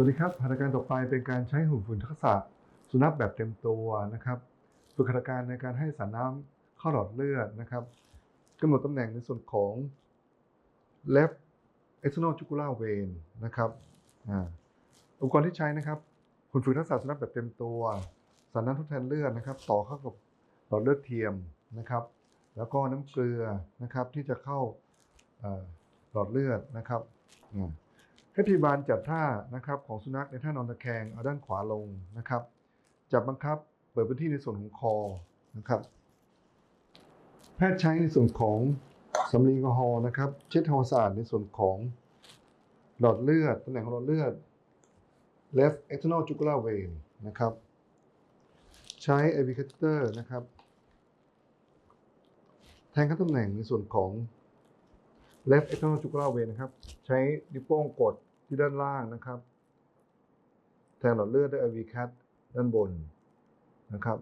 วัสดีครับหัตถการต่อไปเป็นการใช้หุ่นฝุ่นทักษะสุนัขแบบเต็มตัวนะครับฝึกหัตถการในการให้สารน้ำเข้าหลอดเลือดนะครับกำหนดตำแหน่งในส่วนของ left external jugular vein นะครับอุปกรณ์ที่ใช้นะครับหุ่นฝึกทักษะสุนัขแบบเต็มตัว สารน้ำทดแทนเลือดนะครับ ต่อเข้ากับหลอดเลือดเทียมนะครับ แล้วก็น้ำเกลือนะครับที่จะเข้าหลอดเลือดนะครับ ให้พยาบาลจับท่านะครับของสุนัขในท่านอนตะแคงเอาด้านขวาลงนะครับ จับบังคับเปิดพื้นที่ในส่วนของคอนะครับ แพทย์ใช้ในส่วนของสำลีแอลกอฮอล์นะครับ เช็ดทำความสะอาดในส่วนของหลอดเลือดตำแหน่งของหลอดเลือด left external jugular vein นะครับ ใช้ avicator นะครับ แทงเข้าตำแหน่งในส่วนของ left external jugular vein นะครับ ใช้นิ้วโป้งกด ที่ด้านล่างนะครับ แทงหลอดเลือดด้วย IV cat ด้านบนนะครับ